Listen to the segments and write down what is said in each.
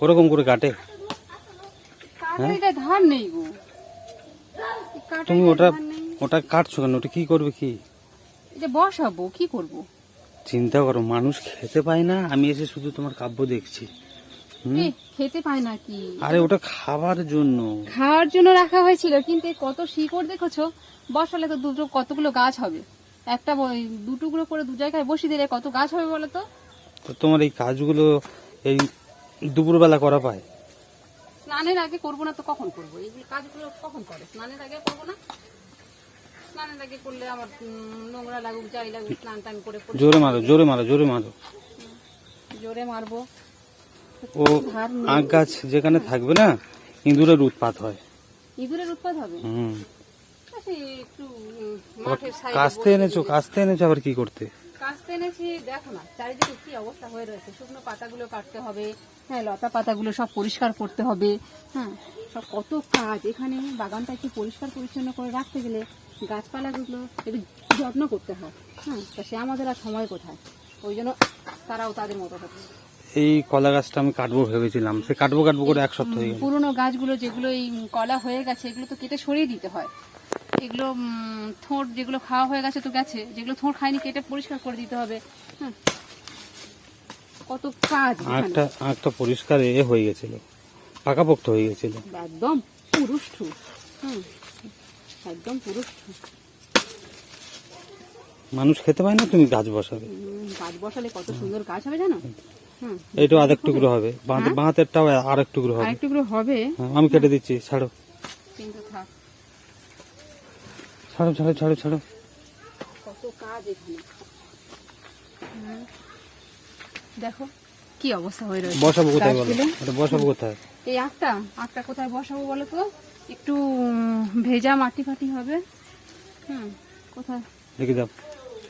ওরকম করে কাটে। ধার নেই গো। তুমি ওটা ওটা কাটছো কেন? ওটা কি করবে কি? যে বসাবো কি করব? চিন্তা করো মানুষ খেতে পায় না আমি এসে শুধু তোমার কাব্য দেখছি। খেতে পায় নাকি আরে ওটা খাবার জন্য। খাওয়ার জন্য রাখা হয়েছিল কিন্তু কত শিকড় দেখেছ? বসালে তো দুটো কতগুলো গাছ হবে? একটা দুটুকরো করে দু জায়গায় বসিয়ে দিলে কত গাছ হবে বলো তো? তো তোমার এই কাজগুলো এই দুপুরবেলা করা পায়। স্নানের আগে করব না তো কখন করব? এই কাজগুলো কখন করে? স্নানের আগে করব না? স্নানের আগে করলে আমার নোংরা লাগুক যাই লাগুক স্নান টান করে জোরে মারো জোরে মারো জোরে মারো। জোরে মারবো। ও আখ গাছ যেখানে থাকবে না ইঁদুরের উৎপাত হয়। ইঁদুরের উৎপাদ হবে? হুম। কাস্তে এনেছো কাস্তে এনেছো আবার কি করতে? কাস্তে এনেছি দেখো না চারিদিকে কি অবস্থা হয়ে রয়েছে। শুকনো পাতাগুলো কাটতে হবে হ্যাঁ লতা পাতাগুলো সব পরিষ্কার করতে হবে হ্যাঁ সব কত কাজ। এখানে বাগানটা একটু পরিষ্কার পরিচ্ছন্ন করে রাখতে গেলে গাছপালাগুলো একটু যত্ন করতে হয় হ্যাঁ তা সে আমাদের আর সময় কোথায়? ওই জন্য তারাও তাদের মতো হচ্ছে। এই কলা গাছটা আমি কাটবো ভেবেছিলাম সে কাটবো কাটবো করে এক সপ্তাহ পুরনো গাছগুলো যেগুলো এই কলা হয়ে গেছে এগুলো তো কেটে সরিয়ে দিতে হয়। এগুলো থোঁট যেগুলো খাওয়া হয়ে গেছে তো গেছে যেগুলো থোঁট খায়নি কেটে পরিষ্কার করে দিতে হবে। হ্যাঁ কত কাজ। আখটা আখটা পরিষ্কার এ হয়ে গেছিল পাকাপোক্ত হয়ে গেছিল। একদম পুরুষ হুম একদম পুরুষ মানুষ খেতে পায় না তুমি গাছ বসাবে? গাছ বসালে কত সুন্দর গাছ হবে জানো? এইটা আরেক টুকরো হবে। বাঁ- বাঁ হাতেরটাও আর এক টুকরো হবে। আরেকটুকু হবে? হ্যাঁ, আমি কেটে দিচ্ছি ছাড়ো। কিন্তু থাক। ছাড়ো ছাড়ো ছাড়ো ছাড়ো। কত কাজ এখানে। দেখো কি অবস্থা হয়ে রয়েছে। বসাবো কোথায় বলো? এটা বসাবো কোথায়? এই আখটা আখটা কোথায় বসাবো বলো তো? একটু ভেজা মাটি ফাটি হবে। হুম কোথায়? দেখে দাও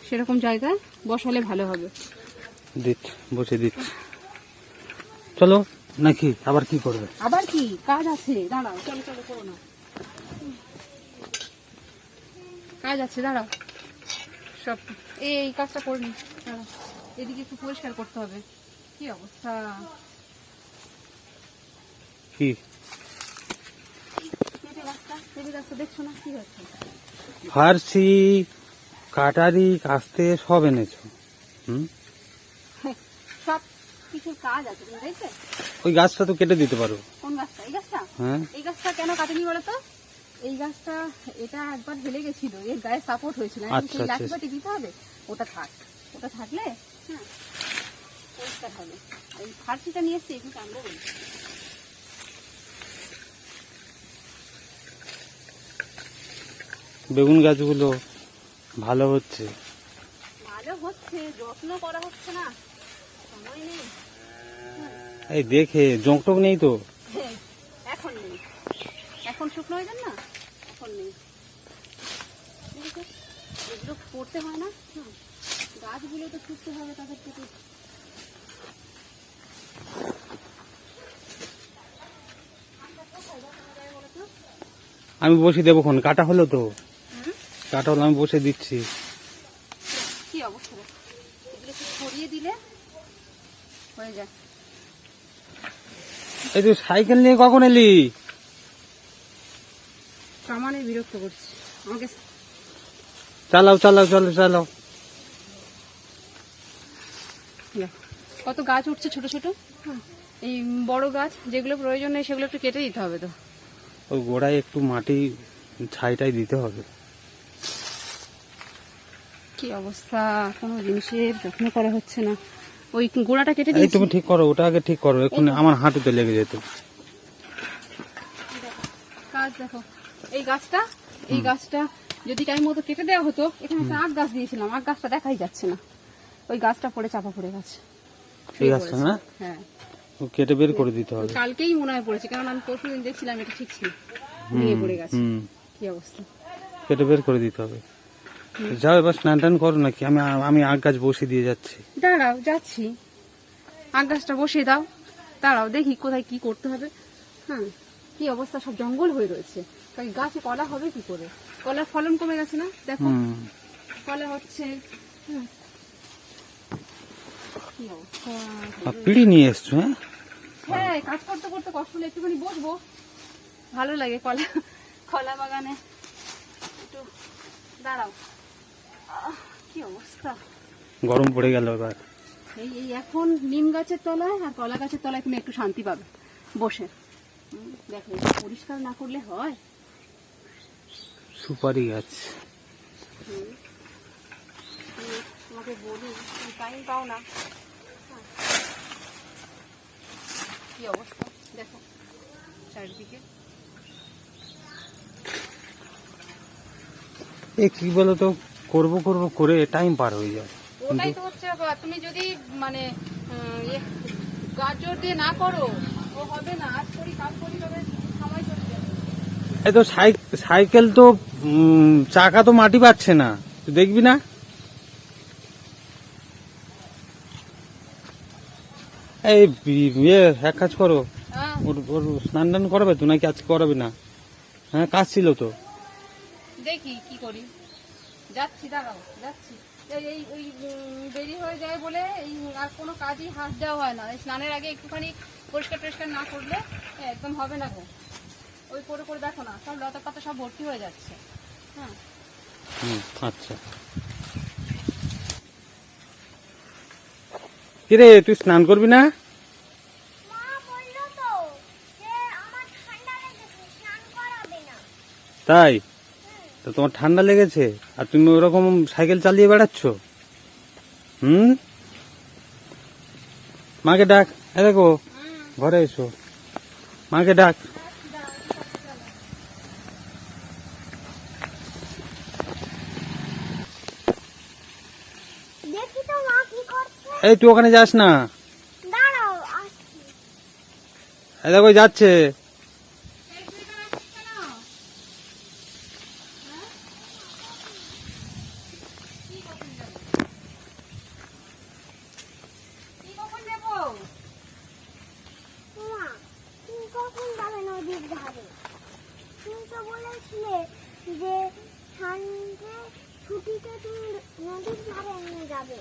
সেরকম জায়গায় বসালে ভালো হবে। দিচ্ছি বসে দিচ্ছি। চলো নাকি আবার কি করবে? আবার কি? কাজ আছে। দাঁড়াও চলো চলো করো না। কাজ আছে দাঁড়াও। সব এই কাজটা করে নি দাঁড়াও। এদিকে একটু পরিষ্কার করতে হবে। কি অবস্থা? কি? দেখছ না? হচ্ছে ফার্সি কাটারি কাস্তে সব এনেছো। হুম? সব কিছুর কাজ আছে ওই গাছটা তো কেটে দিতে পারো। কোন গাছটা? এই গাছটা? হ্যাঁ। এই গাছটা কেন কাটেনি বলো তো? এই গাছটা এটা একবার হেলে গেছিল এর গায়ে সাপোর্ট হয়েছিল। এখন আচ্ছা, সেই আচ্ছা। লাঠি ফাটি দিতে হবে ওটা থাক। ওটা থাকলে হ্যাঁ পরিষ্কার হবে। এই ফার্সিটা নিয়ে এসছি একটু টানবো বলি। বেগুন গাছগুলো ভালো হচ্ছে। ভালো হচ্ছে যত্ন করা হচ্ছে না সময় নেই। এই দেখে জোঁকটোক নেই তো? হ্যাঁ, এখন নেই। এখন শুকনো হয়ে যান না? এখন নেই? এগুলো করতে হয় না গাছগুলো তো ছুটতে হবে তাদের থেকে। আমি বসে দেবো খন কাটা হলো তো। কাটা হলো আমি বসে দিচ্ছি। কি অবস্থা এগুলো একটু দিলে হয়ে যায়? এই তুই সাইকেল নিয়ে কখন এলি? সামানে বিরক্ত করছি। আমাকে চালাও চালাও চলো চালাও। ইয়া, কত গাছ উঠছে ছোট ছোট? হুম। এই বড় গাছ যেগুলো প্রয়োজন নেই সেগুলো একটু কেটে দিতে হবে তো। ওই গোড়ায় একটু মাটি ছাইটাই দিতে হবে। কি অবস্থা? কোনো জিনিসের যত্ন করা হচ্ছে না। ওই গোড়াটা কেটে দিয়েছি তুমি ঠিক করো ওটা আগে ঠিক করো এখন আমার হাঁটুতে লেগে যেত। কাজ দেখো। এই গাছটা এই গাছটা যদি টাইম মতো কেটে দেওয়া হতো এখানে একটা আখ গাছ দিয়েছিলাম। আখ গাছটা দেখাই যাচ্ছে না। ওই গাছটা পড়ে চাপা পড়ে গেছে। এই গাছটা না হ্যাঁ। কেটে বের করে দিতে হবে। কালকেই মনে হয় পড়েছে কারণ আমি পরশু দিন দেখছিলাম এটা ঠিক ছিল। ভেঙে পড়ে গেছে। কি অবস্থা? কেটে বের করে দিতে হবে। যাও এবার স্নান টান করো নাকি? আমি আমি আগ গাছ বসে দিয়ে যাচ্ছি। দাঁড়াও যাচ্ছি। আখ গাছটা বসিয়ে দাও। দাঁড়াও দেখি কোথায় কি করতে হবে। হ্যাঁ কি অবস্থা? সব জঙ্গল হয়ে রয়েছে। তাই গাছে কলা হবে কি করে? কলার ফলন কমে গেছে না? দেখো। কলা হচ্ছে আর পিড়ি নিয়ে এসছো হ্যাঁ? হ্যাঁ কাজ করতে করতে কষ্ট হলে একটুখানি বসবো। ভালো লাগে কলা কলা বাগানে। একটু দাঁড়াও। কি অবস্থা? গরম পড়ে গেল এবার। এই এই এখন নিম গাছের তলায় আর কলা গাছের তলায় তুমি একটু শান্তি পাবে। বসে। দেখো পরিষ্কার না করলে হয়? সুপারি গাছ। তোমাকে বলি তুমি টাইম পাও না। কি অবস্থা? দেখো চারিদিকে। এ কি বলতো করব করব করে টাইম পার হয়ে যায়। ওটাই তো হচ্ছে। তুমি যদি মানে ইয়ে, গাজর দিয়ে না করো ও হবে না। আজ করি কাজ করি তবে এই তো সাইকেল তো চাকা তো মাটি পাচ্ছে না। তুই দেখবি না? এই ইয়ে এক কাজ করো। হ্যাঁ। ওর ওর স্নান টান করাবে তো নাকি আজকে করাবে না? হ্যাঁ কাজ ছিল তো। দেখি কি করি। যাচ্ছি দাঁড়াও যাচ্ছি। এই ওই দেরি হয়ে যায় বলে এই আর কোনো কাজই হাত দেওয়া হয় না। স্নানের আগে একটুখানি পরিষ্কার টরিষ্কার না করলে একদম হবে না গো। ওই করে করে দেখো না সব লতা পাতা সব ভর্তি হয়ে যাচ্ছে। হ্যাঁ। হুম আচ্ছা। কিরে তুই স্নান করবি না? মা বলল তো যে আমার ঠান্ডা লেগেছে স্নান করাবে না। তাই? তো তোমার ঠান্ডা লেগেছে? আর তুমি ওরকম সাইকেল চালিয়ে বেড়াচ্ছ? হুম? মাকে ডাক। এ দেখো ঘরে এসো। মাকে ডাক দেখি তো মা কি করছে এই তুই ওখানে যাস না? দেখো যাচ্ছে। যে সানডে ছুটিতে তুমি নদীর ধারে নিয়ে যাবে।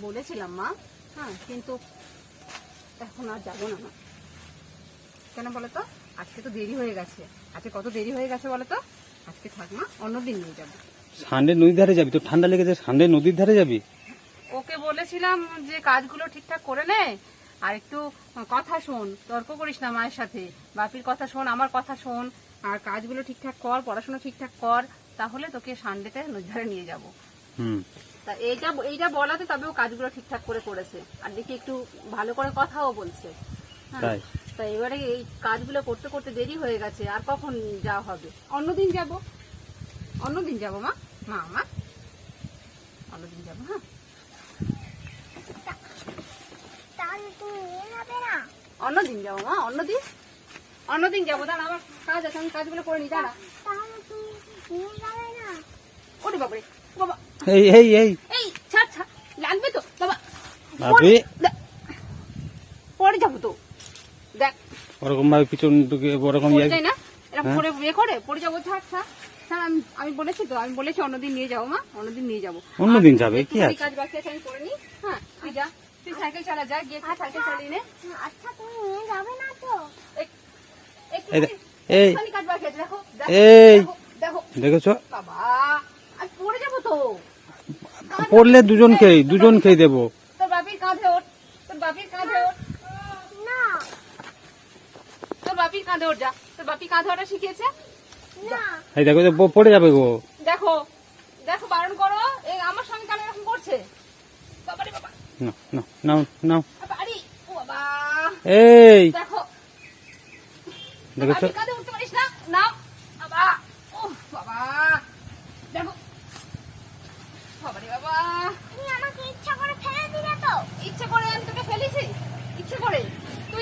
বলেছিলাম মা। হ্যাঁ কিন্তু এখন আর যাব না। কেন বলো তো? আজকে তো দেরি হয়ে গেছে। আজকে কত দেরি হয়ে গেছে বলো তো? আজকে থাক মা অন্যদিন নিয়ে যাব। সানডে নদীর ধারে যাবি? তো ঠান্ডা লেগেছে সানডে নদীর ধারে যাবি? ওকে বলেছিলাম যে কাজগুলো ঠিকঠাক করে নে। আর একটু কথা শোন তর্ক করিস না মায়ের সাথে। বাপির কথা শোন আমার কথা শোন। আর কাজগুলো ঠিকঠাক কর পড়াশোনা ঠিকঠাক কর। তাহলে তোকে সানডেতে নদীর ধারে নিয়ে যাব। হুম। তা এইটা এইটা বলাতে তবে ও কাজগুলো ঠিকঠাক করে করেছে। আর দেখি একটু ভালো করে কথাও বলছে। হ্যাঁ। তা এবারে এই কাজগুলো করতে করতে দেরি হয়ে গেছে। আর কখন যাওয়া হবে? অন্যদিন যাব। অন্যদিন যাব মা। মা মা। অন্যদিন যাব হ্যাঁ। তাহলে তুমি নিয়ে যাবে না অন্যদিন যাব মা অন্যদিন। অন্যদিন যাব দাঁড়া আমার কাজ আছে আমি কাজগুলো করে নি দাঁড়া। তাহলে তুমি নিয়ে যাবে না? ওরে বাবারে বাবা। এই এই এই। এই ছাড় ছাড়। লাগবে তো বাবা। পরে- যাব তো। দেখ। ওরকম ভাবে পিছন দিকে ওরকম ইয়ে যায় না? এরকম হ্যাঁ। করে বিয়ে করে পড়ে যাব ছাড় ছাড়। ছাড় আমি আমি বলেছি তো আমি বলেছি অন্যদিন নিয়ে যাব মা। অন্যদিন নিয়ে যাব। অন্যদিন যাবে, কি আছে? কাজ বাকি আছে আমি করে নি হ্যাঁ তুই যা। তুই সাইকেল চালা যা গিয়ে সাইকেল চালিয়ে নে। আচ্ছা তুমি নিয়ে যাবে না তো? এই এই একটুখানি কাজ বাকি আছে দেখো। দেখেছ? বাবা। পড়লে দুজনকেই দুজনকেই দেবো। তোর বাপির কাঁধে ওঠ। তোর বাপির কাঁধে ওঠ। না। তোর বাপির কাঁধে ওঠ যা। তোর বাপি কাঁধে ওটা শিখিয়েছে? না। এই দেখো পড়ে যাবে গো। দেখো দেখো বারণ করো। এই আমার সঙ্গে কেন এরকম করছে? বাবারে বাবা। না না নাও নাও। বাড়ি ও বাবা। এই। দেখো। দেখেছ কাঁধে উঠতে পারিস না? নাও। বাবা দেখো বাবারে বাবা তুমি আমাকে ইচ্ছা করে ফেলে দিলে তো ইচ্ছে করে আমি তোকে ফেলেছি ইচ্ছে করে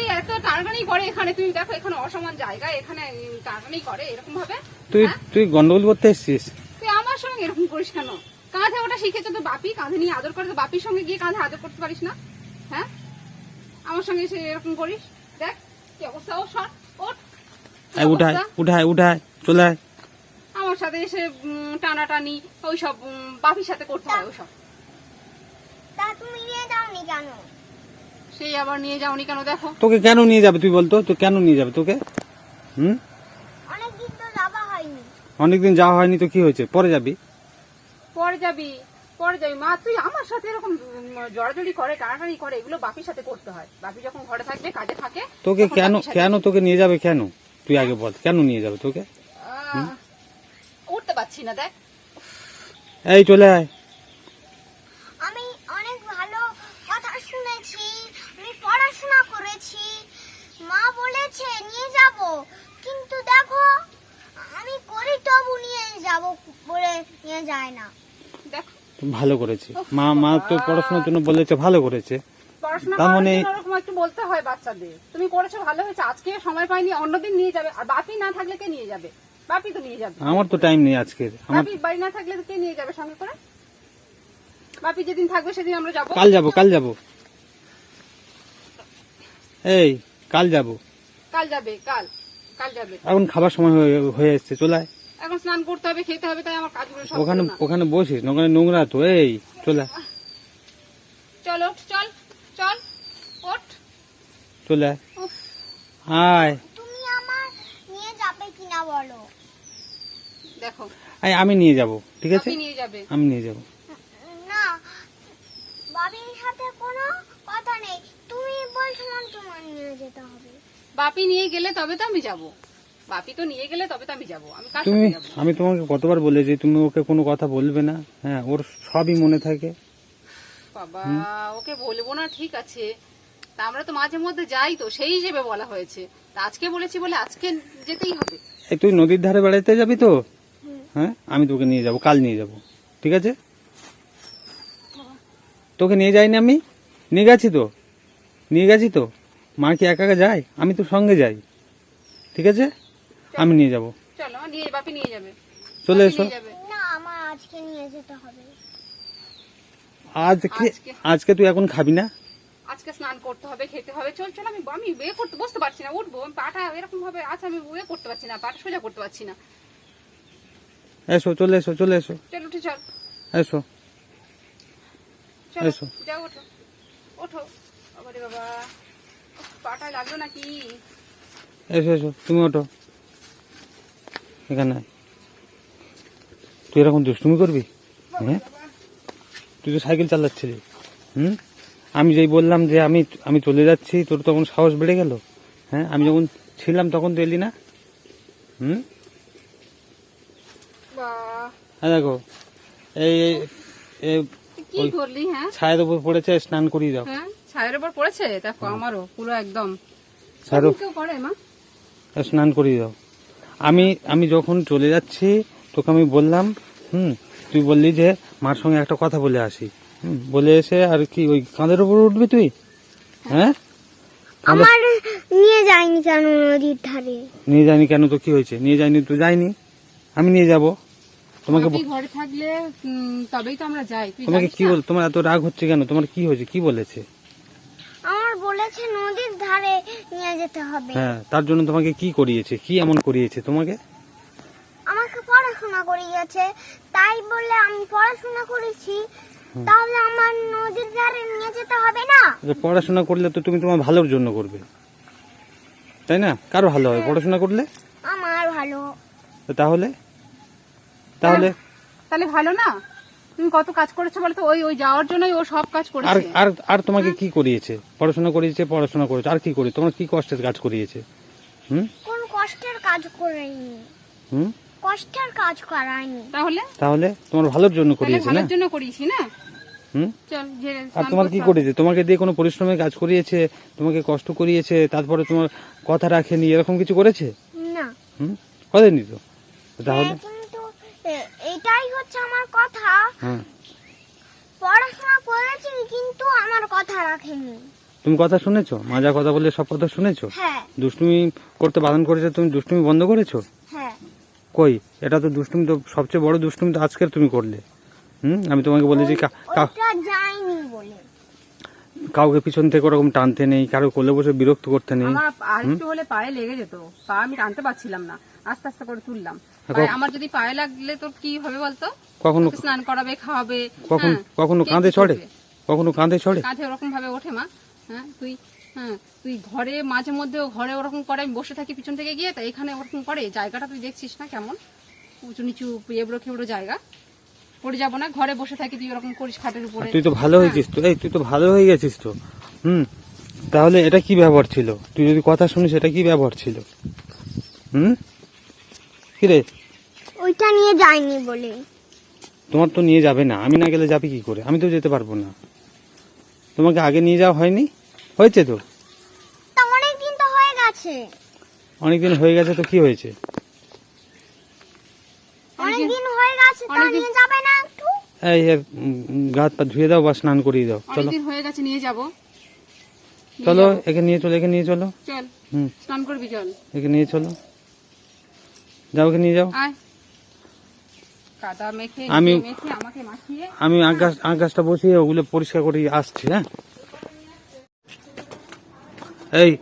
তুই এত টানটানি করে এখানে তুমি দেখো এখানে অসমান জায়গা এখানে টানটানি করে এরকম ভাবে তুই হ্যাঁ? তুই গন্ডগোল করতে এসছিস? তুই আমার সঙ্গে এরকম করিস কেন? কাঁধে ওটা শিখেছে তো বাপি কাঁধে নিয়ে আদর করে তো বাপির সঙ্গে গিয়ে কাঁধে আদর করতে পারিস না হ্যাঁ? আমার সঙ্গে এসে এরকম করিস দেখ কি অবস্থা ও সর ওঠ। কি উঠায় উঠায় উঠায় চলে আয়। আমার সাথে এসে উম, টানাটানি ওইসব বাপির সাথে করতে হয় ওইসব তা তুমি নিয়ে যাওনি কেন? সেই আবার নিয়ে যাওনি কেন? দেখো। তোকে কেন নিয়ে যাবে? তুই বলতো তো কেন নিয়ে যাবে তোকে? হুম? অনেকদিন তো যাওয়া হয়নি। অনেকদিন যাওয়া হয়নি তো কি হয়েছে? পরে যাবি। পরে যাবি পরে যাবি। মা তুই আমার সাথে এরকম জড়াজড়ি করে টানাটানি করে এগুলো বাপির সাথে করতে হয়। বাপি যখন ঘরে থাকবে কাজে থাকে তোকে কেন কেন তোকে নিয়ে যাবে কেন? তুই আগে বল কেন নিয়ে যাবে তোকে? উঠতে পারছি না দেখ। এই চলে আয়। নিয়ে যাব। কিন্তু দেখো আমি করি তবু নিয়ে যাব বলে নিয়ে যায় না। দেখ। ভালো করেছে। মা মা তো পড়াশোনার জন্য বলেছে ভালো করেছে। তার মানে- একটু বলতে হয় বাচ্চাদের। তুমি করেছ ভালো হয়েছে আজকে সময় পাইনি অন্যদিন নিয়ে যাবে। আর বাপি না থাকলে কে নিয়ে যাবে? বাপি তো নিয়ে যাবে। আমার তো টাইম নেই আজকের। আমার বাপি বাড়ি না থাকলে কে নিয়ে যাবে সঙ্গে করে? বাপি যেদিন থাকবে সেদিন আমরা যাব। কাল যাব কাল যাব। এই কাল যাব। কাল যাবে কাল কাল যাবে। এখন খাবার সময় হয়ে- হয়ে এসছে চলে আয় এখন স্নান করতে হবে খেতে হবে তাই আমার কাজগুলো সব ওখানে ওখানে বসিস ওখানে নোংরা তো এই চলে। আয়, চল ওঠ চল চল ওঠ। চলে। আয় আয়। তুমি আমার নিয়ে যাবে কিনা বলো? দেখো। আয় আমি নিয়ে যাব ঠিক আছে? নিয়ে যাবে। আমি নিয়ে যাব। না বাবির সাথে কোনো কথা নেই। তুমি বলছো মানে তোমার নিয়ে যেতে হবে। বাপি নিয়ে গেলে তবে তো আমি যাব। বাপি তো নিয়ে গেলে তবে তো আমি যাব। আমি কার তুমি সাথে যাব? আমি তোমাকে কতবার বলেছি তুমি ওকে কোনো কথা বলবে না। হ্যাঁ ওর সবই মনে থাকে। বাবা ওকে বলব না ঠিক আছে। তা আমরা তো মাঝে মধ্যে যাই তো সেই হিসেবে বলা হয়েছে। তা আজকে বলেছি বলে আজকে যেতেই হবে। এই তুই নদীর ধারে বেড়াতে যাবি তো? হ্যাঁ আমি তোকে নিয়ে যাব কাল নিয়ে যাব। ঠিক আছে? তোকে নিয়ে যাইনি আমি? নিয়ে গেছি তো? নিয়ে গেছি তো? মা কি একা একা যায়? আমি তো সঙ্গে যাই। ঠিক আছে? আমি নিয়ে যাব। চলো নিয়ে বাপি নিয়ে যাবে। চলে এসো। যাবে। না আমার আজকে নিয়ে যেতে হবে। আজকে আজকে- তুই এখন খাবি না? আজকে স্নান করতে হবে খেতে হবে। চল চল আমি আমি এ করতে বসতে পারছি না। উঠবো। আমি পাটা এরকম ভাবে আছে আমি এ করতে পারছি না। পাটা সোজা করতে পারছি না। এসো চলে এসো চলে এসো। চল উঠে চল। এসো। চলো এসো। যাও ওঠো। ওঠো। বাবা। পাটায় লাগল নাকি? এসো এসো তুমি ওঠো। এখানে তুই এরকম দুষ্টুমি করবি? হ্যাঁ? তুই তো সাইকেল চালাচ্ছিলি। হুম? আমি যেই বললাম যে আমি আমি চলে যাচ্ছি তোর তখন সাহস বেড়ে গেল? হ্যাঁ? আমি যখন ছিলাম তখন তো এলি না? হুম? হ্যাঁ দেখো এই হ্যাঁ? ছায়ের উপর পড়েছে স্নান করিয়ে দাও। হ্যাঁ ছায়ের উপর পড়েছে? দেখো আমারও পুরো একদম। কেউ করে মা? স্নান করিয়ে দাও। আমি আমি যখন চলে যাচ্ছি তোকে আমি বললাম হুম তুই বললি যে মার সঙ্গে একটা কথা বলে আসি। হুম বলে এসে আর কি ওই কাঁধের উপর উঠবি তুই? হ্যাঁ। আমার নিয়ে যায়নি কেন নদীর ধারে? নিয়ে যাইনি কেন তো কি হয়েছে? নিয়ে যায়নি তো যাইনি আমি নিয়ে যাব। তোমাকে ঘরে থাকলে তবেই তো আমরা যাই তোমাকে কি বল তোমার এত রাগ হচ্ছে কেন? তোমার কি হয়েছে? কি বলেছে? বলেছে নদীর ধারে নিয়ে যেতে হবে। হ্যাঁ তার জন্য তোমাকে কি করিয়েছে? কি এমন করিয়েছে তোমাকে? আমাকে পড়াশোনা করিয়েছে। তাই বলে আমি পড়াশোনা করেছি। তাহলে আমার নদীর ধারে নিয়ে যেতে হবে না? যে পড়াশোনা করলে তো তুমি তোমার ভালোর জন্য করবে। তাই না? কারও ভালো হয়। পড়াশোনা করলে? আমার ভালো। তো তাহলে? তাহলে? তাহলে ভালো না? তুমি কত কাজ করেছ বলতো? ওই ওই যাওয়ার জন্যই ও সব কাজ আর করেছে। আর আর তোমাকে কি করিয়েছে? পড়াশোনা করিয়েছে পড়াশোনা করেছে। আর কি করে? তোমার কি কষ্টের কাজ করিয়েছে? হুম? কোন কষ্টের কাজ করাইনি হুম? কষ্টের কাজ করায়নি। তাহলে? তাহলে তোমার ভালোর জন্য করিয়েছে না? ভালোর জন্য করিস না? হুম? আর তোমার কি করেছে তোমাকে দিয়ে কোনো পরিশ্রমের কাজ করিয়েছে? তোমাকে কষ্ট করিয়েছে? তারপরে তোমার কথা রাখেনি? এরকম কিছু করেছে? না। হুম? করেনি তো? তাহলে হ্যাঁ, এটাই হচ্ছে আমার কথা। হ্যাঁ। পড়াশোনা করেছি কিন্তু আমার কথা রাখেনি তুমি কথা শুনেছো? মাজা কথা বলে সব কথা শুনেছো? হ্যাঁ। দুষ্টুমি করতে বারণ করেছে তুমি দুষ্টুমি বন্ধ করেছ? হ্যাঁ। কই? এটা তো দুষ্টুমি তো সবচেয়ে বড় দুষ্টুমি তো আজকের তুমি করলে। হুম? আমি তোমাকে বলেছি কা- কা- ওটা যায়নি বলে। কাউকে পিছন থেকে ওরকম টানতে নেই কারও কোলে বসে বিরক্ত করতে নেই। আমার আর একটু হলে পায়ে লেগে যেত পা আমি টানতে পারছিলাম না। আস্তে আস্তে করে তুললাম। আমার যদি পায়ে লাগলে তোর কি হবে বলতো? কখনো স্নান করাবে খাওয়াবে কখন হ্যাঁ, কখনো কাঁধে কি চড়ে কখনো কাঁধে ছড়ে কাঁধে ওরকম ভাবে ওঠে মা হ্যাঁ তুই হ্যাঁ তুই ঘরে মাঝে মধ্যে ঘরে ওরকম করে আমি বসে থাকি পিছন থেকে গিয়ে তা এখানে ওরকম করে জায়গাটা তুই দেখছিস না কেমন? উঁচু নিচু এবড়ো খেবড়ো জায়গা। পড়ে যাব না ঘরে বসে থাকি তুই ওরকম করিস খাটের উপরে। তুই তো ভালো হয়েছিস তো এই তুই তো ভালো হয়ে গেছিস তো। হুম তাহলে এটা কি ব্যবহার ছিল? তুই যদি কথা শুনিস এটা কি ব্যবহার ছিল? হুম? কিরে? ওইটা নিয়ে যায়নি বলে। তোমার তো নিয়ে যাবে না আমি না গেলে যাবে কি করে? আমি তো যেতে পারব না। তোমাকে আগে নিয়ে যাওয়া হয়নি? হয়েছে তো? অনেক দিন তো হয়ে গেছে। অনেকদিন হয়ে গেছে তো কি হয়েছে? অনেক দিন হয়ে গেছে তা নিয়ে যাবে না একটু? এই এর, উম, উম, গা হাত পা ধুয়ে দাও বা স্নান করিয়ে দাও। চলো। অনেকদিন হয়ে গেছে নিয়ে যাব। চলো একে নিয়ে চলো একে নিয়ে চলো। চল হুম। স্নান করবি চল। একে নিয়ে চলো। যাও ওকে নিয়ে যাও। আয়। আমি- নিজে মেখে আমাকে মাখিয়ে। আমি আকাশ আকাশটা বসিয়ে ওগুলো পরিষ্কার করে আসছি হ্যাঁ? এই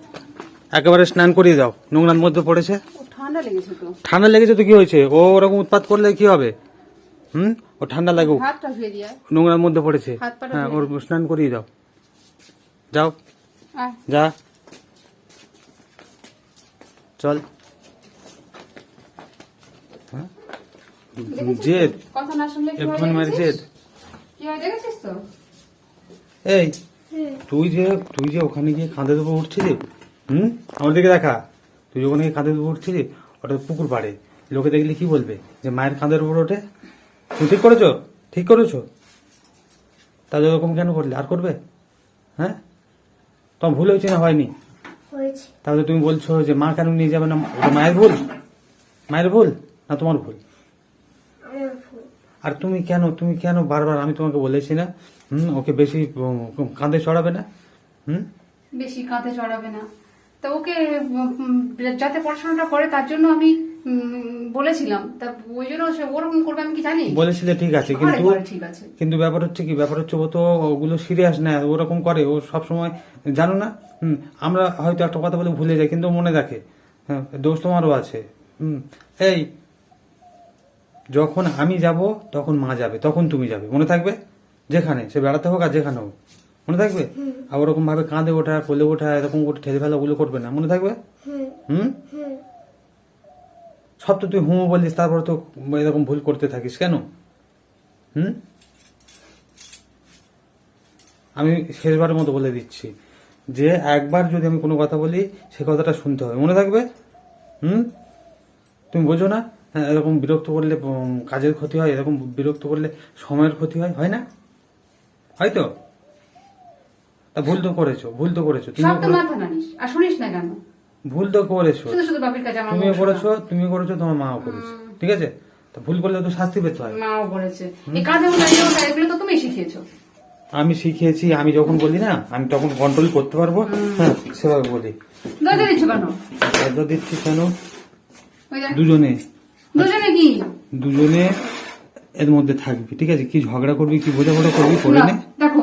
একেবারে স্নান করিয়ে দাও। নোংরার মধ্যে পড়েছে। ঠান্ডা লেগেছে তো। ঠান্ডা কি হয়েছে? ও ওরকম উৎপাত করলে কি হবে? হুম? ও ঠান্ডা লাগুক। নোংরার মধ্যে পড়েছে। হ্যাঁ ওর স্নান করিয়ে দাও। যাও। যা। চল। জেদ। কথা না শুনলে মারি জেদ। কি হয় দেখেছিস তো? এই তুই যে তুই যে ওখানে গিয়ে কাঁধে দেবো উঠছিলি হুম? আমার দিকে দেখা। তুই যে ওখানে গিয়ে কাঁধে দেবো উঠছিলি ওটা পুকুর পাড়ে। লোকে দেখলে কি বলবে যে মায়ের কাঁধের উপর ওঠে? তুমি ঠিক করেছ? ঠিক করেছ? তাহলে ওরকম কেন করলে? আর করবে? হ্যাঁ? তোমার ভুল হয়েছে না? হয়নি? তাহলে তুমি বলছো যে মা কেন নিয়ে যাবে না? ওটা মায়ের ভুল? মায়ের ভুল? না তোমার ভুল? আর তুমি কেন তুমি কেন বারবার আমি তোমাকে বলেছি না? হুম ওকে বেশি কাঁধে চড়াবে না? হুম? বেশি কাঁধে চড়াবে না। তো ওকে যাতে পড়াশোনাটা করে তার জন্য আমি বলেছিলাম। তা ওই জন্য সে ওরকম করবে আমি কি জানি? বলেছিলে ঠিক আছে কিন্তু ঠিক আছে। কিন্তু ব্যাপার হচ্ছে কি ব্যাপার হচ্ছে ও তো ওগুলো সিরিয়াস না ওরকম করে ও সব সময় জানো না? হুম আমরা হয়তো একটা কথা বলে ভুলে যাই কিন্তু মনে রাখে। হ্যাঁ দোষ তোমারও আছে। হুম এই যখন আমি যাব, তখন মা যাবে, তখন তুমি যাবে। মনে থাকবে? যেখানে, সে বেড়াতে হোক আর যেখানে হোক। মনে থাকবে? আর ওরকম ভাবে কাঁধে ওঠা, কোলে ওঠা, এরকম ঠেলে ফেলা ওগুলো করবে না। মনে থাকবে? হুম? সব তো তুই হুমো বলিস, তারপর তো এরকম ভুল করতে থাকিস। কেন? হুম? আমি শেষবারের মতো বলে দিচ্ছি যে, একবার যদি আমি কোনো কথা বলি, সে কথাটা শুনতে হবে। মনে থাকবে? হুম? তুমি বোঝো না? হ্যাঁ এরকম বিরক্ত করলে কাজের ক্ষতি হয় এরকম বিরক্ত করলে সময়ের ক্ষতি হয় হয় না? হয়তো তা? ভুল তো করেছ ভুল তো করেছ। তুমি সব তো মাথা নানিস আর শুনিস না কেন? ভুল তো করেছ। তুমিও করেছ তুমিও করেছ তোমার মাও করেছে। ঠিক আছে? তো ভুল করলে তো শাস্তি পেতে হয়। মাও করেছে। এই এগুলো তো তুমি শিখিয়েছো। আমি শিখিয়েছি আমি যখন বলি না আমি তখন কন্ট্রোল করতে পারব। হ্যাঁ সেভাবে বলি। দরজা দিচ্ছ কেন? লজ্জা দিচ্ছি কেন? দুজনে। দুজনে কি? দুজনে এর মধ্যে থাকবি ঠিক আছে? কি ঝগড়া করবি কি বোঝাপড়া করবি করে নে দেখো।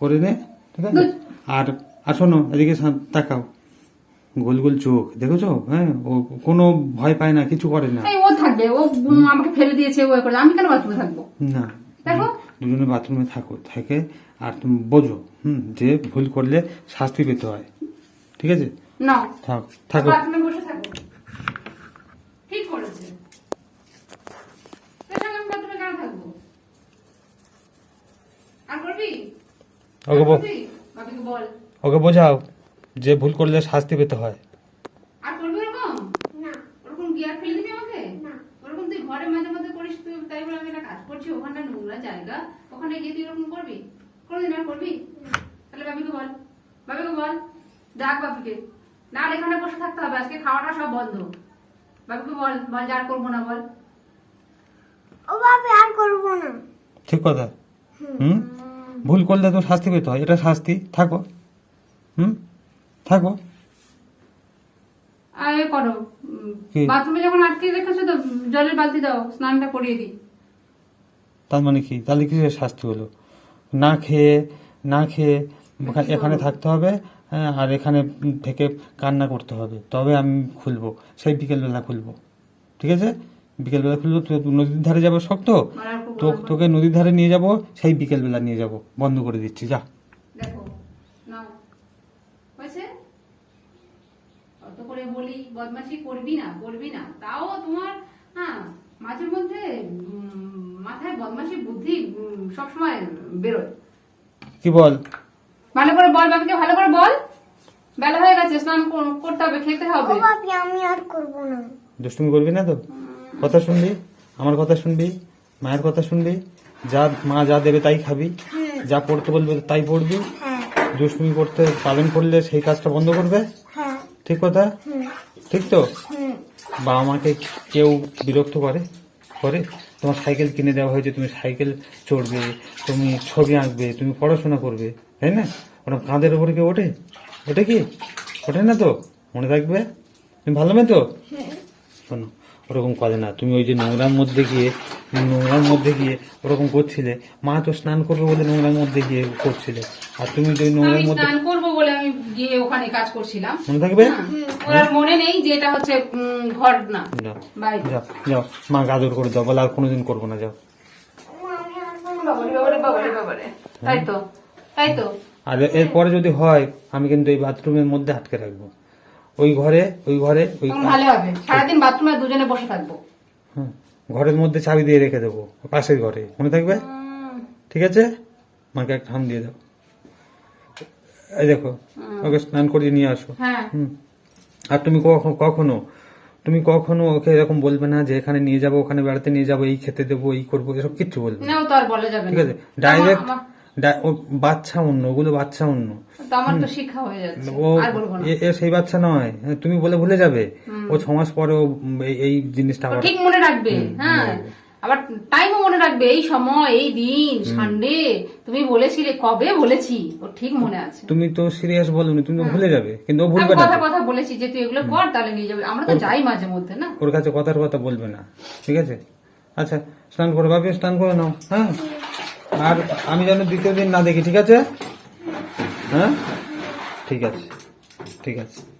করে নে ঠিক আছে? আর আর শোনো এদিকে তাকাও। গোল গোল চোখ দেখেছ? হ্যাঁ ও কোনো ভয় পায় না কিছু করে না। ও থাকবে ও আমাকে ফেলে দিয়েছে ও করে আমি কেন বাথরুমে থাকব? না দেখো। দুজনে বাথরুমে থাকো থাকে আর তুমি বোঝো হুম যে ভুল করলে শাস্তি পেতে হয় ঠিক আছে? না। থাক থাকো। বাথরুমে বসে থাকো ঠিক করেছে তোর সঙ্গে আমি বাথরুমে কেন থাকব আর করবি আর ওকে ওকে বোঝাও যে ভুল করলে শাস্তি পেতে হয়। আর করবি ওরকম? না। ওরকম গিয়ার ফেলে দিবি আমাকে? না। ওরকম তুই ঘরে মাঝে মাঝে করিস তুই তাই বলে আমি একটা কাজ করছি ওখানটা নোংরা জায়গা ওখানে গিয়ে তুই এরকম করবি? কোনোদিন আর করবি? তাহলে বাবিকে বল। বাবিকে বল। ডাক বাবিকে না এখানে বসে থাকতে হবে আজকে খাওয়াটা সব বন্ধ। বাবিকে বল বল যা আর করব না বল। ও বাবা আর করব না। ঠিক কথা। হুম? ভুল করলে তো শাস্তি পেতে হয়। এটা শাস্তি। থাকো। হুম? থাকো। আর এ করো। বাথরুমে যখন আটকে রেখেছো তো জলের বালতি দাও স্নানটা করিয়ে দিই। তার মানে কি? তাহলে কিসের শাস্তি হলো? না খেয়ে না খেয়ে এখা- এখানে থাকতে হবে হ্যাঁ, আর এখানে থেকে কান্না করতে হবে। তবে আমি খুলবো। সেই বিকেলবেলা খুলবো। ঠিক আছে? বিকেলবেলা খুললো নদীর ধারে যাব শক্ত তো তোকে নদীর ধারে নিয়ে যাব সেই বিকেলবেলা নিয়ে যাব বন্ধ করে দিচ্ছি যা। করে বলি বদমাশি করবি না করবি না। তাও তোমার হ্যাঁ মাঝে মধ্যে মাথায় বদমাশি বুদ্ধি সবসময় বেরোয়। কি বল? ভালো করে বল বাবাকে ভালো করে বল। বেলা হয়ে গেছে স্নান করতে হবে খেতে হবে। আমি আর করব না। দুষ্টুমি করবি না তো? কথা শুনবি, আমার কথা শুনবি, মায়ের কথা শুনবি, যা মা যা দেবে তাই খাবি, যা পড়তে বলবে তাই পড়বি, দুষ্টুমি করতে, পালন করলে সেই কাজটা বন্ধ করবে? ঠিক কথা? ঠিক তো? বাবা মাকে কেউ বিরক্ত করে? করে? তোমার সাইকেল কিনে দেওয়া হয়েছে, তুমি সাইকেল চড়বে, তুমি ছবি আঁকবে, তুমি পড়াশোনা করবে, তাই না? ওরকম কাঁধের উপরে কেউ ওঠে? ওঠে কি? ওঠে না তো? মনে রাখবে তুমি ভালো মেয়ে তো? শোনো ওরকম করে না। তুমি ওই যে নোংরার মধ্যে গিয়ে নোংরার মধ্যে গিয়ে ওরকম করছিলে মা তো স্নান করবে বলে নোংরার মধ্যে গিয়ে করছিলে। আর তুমি তো নোংরার মধ্যে স্নান করব বলে আমি গিয়ে ওখানে কাজ করছিলাম। মনে থাকবে? হ্যাঁ, ওর মনে নেই যে এটা হচ্ছে ঘর না। যাও যাও মা গাদর করে দাও বলে আর কোনোদিন করব না যাও। তাই তো তাই তো। আর এরপরে যদি হয় আমি কিন্তু এই বাথরুমের মধ্যে আটকে রাখব। ওই ঘরে ওই ঘরে ওই ভালো হবে। সারাদিন বাথরুমে দুজনে বসে থাকব। ঘরের মধ্যে চাবি দিয়ে রেখে দেবো পাশের ঘরে। মনে থাকবে? ঠিক আছে? মাকে একটা হাম দিয়ে দাও। এই দেখো ওকে স্নান করিয়ে নিয়ে আসো। হ্যাঁ। আর তুমি কখনো তুমি কখনো ওকে এরকম বলবে না যে এখানে নিয়ে যাব ওখানে বেড়াতে নিয়ে যাব এই খেতে দেবো এই করব এসব কিচ্ছু বলবে না। ঠিক আছে? ডাইরেক্ট বাচ্চা অন্য ওগুলো বাচ্চা অন্য। আমার তো শিক্ষা হয়ে যাচ্ছে আর বলব না। এ- এ সেই বাচ্চা নয় হ্যাঁ, তুমি বলে ভুলে যাবে। ও ছ মাস পরে এই- জিনিসটা ঠিক মনে রাখবে হ্যাঁ। আবার টাইমও মনে রাখবে এই সময় এই দিন সানডে তুমি বলেছিলে কবে বলেছি? ও ঠিক মনে আছে। তুমি তো সিরিয়াস বলনি তুমি তো ভুলে যাবে কিন্তু ও আমি ভুলবে না কথা কথা বলেছি যে তুই এগুলো কর তাহলে নিয়ে যাবে। আমরা তো যাই মাঝে মধ্যে না? ওর কাছে কথার কথা বলবে না ঠিক আছে? আচ্ছা স্নান করো ভাবি স্নান করে নাও হ্যাঁ? আর আমি যেন দ্বিতীয় দিন না দেখি ঠিক আছে? হ্যাঁ? ঠিক আছে ঠিক আছে।